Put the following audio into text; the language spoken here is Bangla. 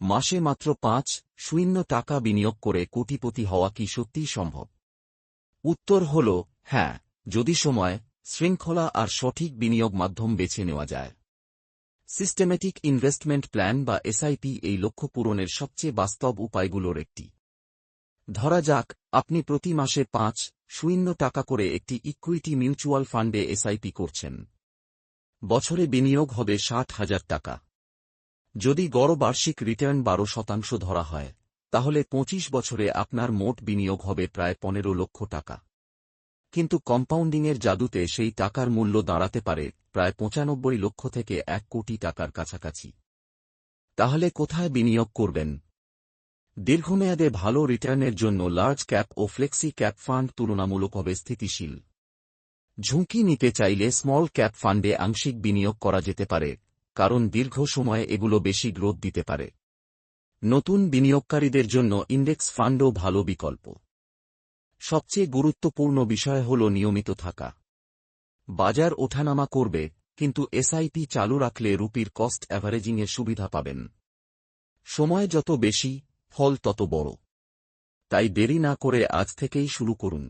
মাসে মাত্র পাঁচ শূন্য টাকা বিনিয়োগ করে কোটিপতি হওয়া কি সত্যিই সম্ভব? উত্তর হল হ্যাঁ যদি সময়, শৃঙ্খলা আর সঠিক বিনিয়োগ মাধ্যম বেছে নেওয়া যায়। সিস্টেমেটিক ইনভেস্টমেন্ট প্ল্যান বা এসআইপি এই লক্ষ্য পূরণের সবচেয়ে বাস্তব উপায়গুলোর একটি। ধরা যাক, আপনি প্রতি মাসে পাঁচ শূন্য টাকা করে একটি ইকুইটি মিউচুয়াল ফান্ডে এসআইপি করছেন। বছরে বিনিয়োগ হবে ষাট হাজার টাকা। যদি গড় বার্ষিক রিটার্ন বারো শতাংশ ধরা হয়, তাহলে পঁচিশ বছরে আপনার মোট বিনিয়োগ হবে প্রায় পনেরো লক্ষ টাকা। কিন্তু কম্পাউন্ডিংয়ের জাদুতে সেই টাকার মূল্য দাঁড়াতে পারে প্রায় পঁচানব্বই লক্ষ থেকে এক কোটি টাকার কাছাকাছি। তাহলে কোথায় বিনিয়োগ করবেন? দীর্ঘমেয়াদে ভালো রিটার্নের জন্য লার্জ ক্যাপ ও ফ্লেক্সি ক্যাপ ফান্ড তুলনামূলকভাবে স্থিতিশীল। ঝুঁকি নিতে চাইলে স্মল ক্যাপ ফান্ডে আংশিক বিনিয়োগ করা যেতে পারে। কারণ দীর্ঘ সময়ে এগুলো বেশি গ্রোথ দিতে পারে। নতুন বিনিয়োগকারীদের জন্য ইন্ডেক্স ফান্ডও ভালো বিকল্প। সবচেয়ে গুরুত্বপূর্ণ বিষয় হল নিয়মিত থাকা। বাজার ওঠানামা করবে, কিন্তু এসআইপি চালু রাখলে রুপির কস্ট অ্যাভারেজিংয়ের সুবিধা পাবেন। সময় যত বেশি, ফল তত বড়। তাই দেরি না করে আজ থেকেই শুরু করুন।